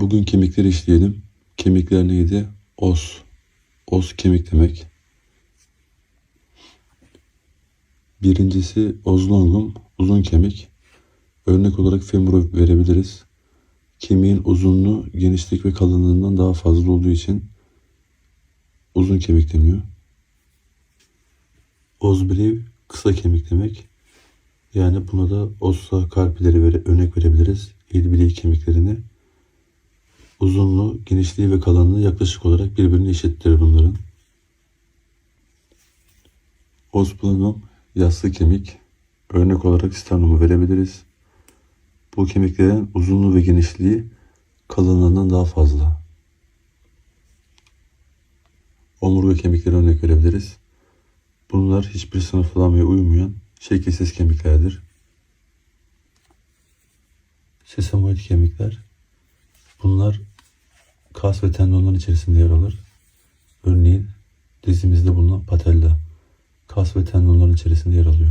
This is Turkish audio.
Bugün kemikleri işleyelim. Kemikler neydi? Os. Os kemik demek. Birincisi ozlongum, uzun kemik. Örnek olarak femuru verebiliriz. Kemiğin uzunluğu genişlik ve kalınlığından daha fazla olduğu için uzun kemik deniyor. Ozbriv kısa kemik demek. Yani buna da ossa karpileri vere, örnek verebiliriz. İl bileği kemiklerini. Uzunluğu, genişliği ve kalınlığı yaklaşık olarak birbirine eşittir bunların. Osplanum yassı kemik. Örnek olarak sternumu verebiliriz. Bu kemiklerin uzunluğu ve genişliği kalınlığından daha fazla. Omurga kemikleri örnek verebiliriz. Bunlar hiçbir sınıflamaya uymayan şekilsiz kemiklerdir. Sesamoid kemikler. Bunlar kas ve tendonların içerisinde yer alır. Örneğin dizimizde bulunan patella kas ve tendonların içerisinde yer alıyor.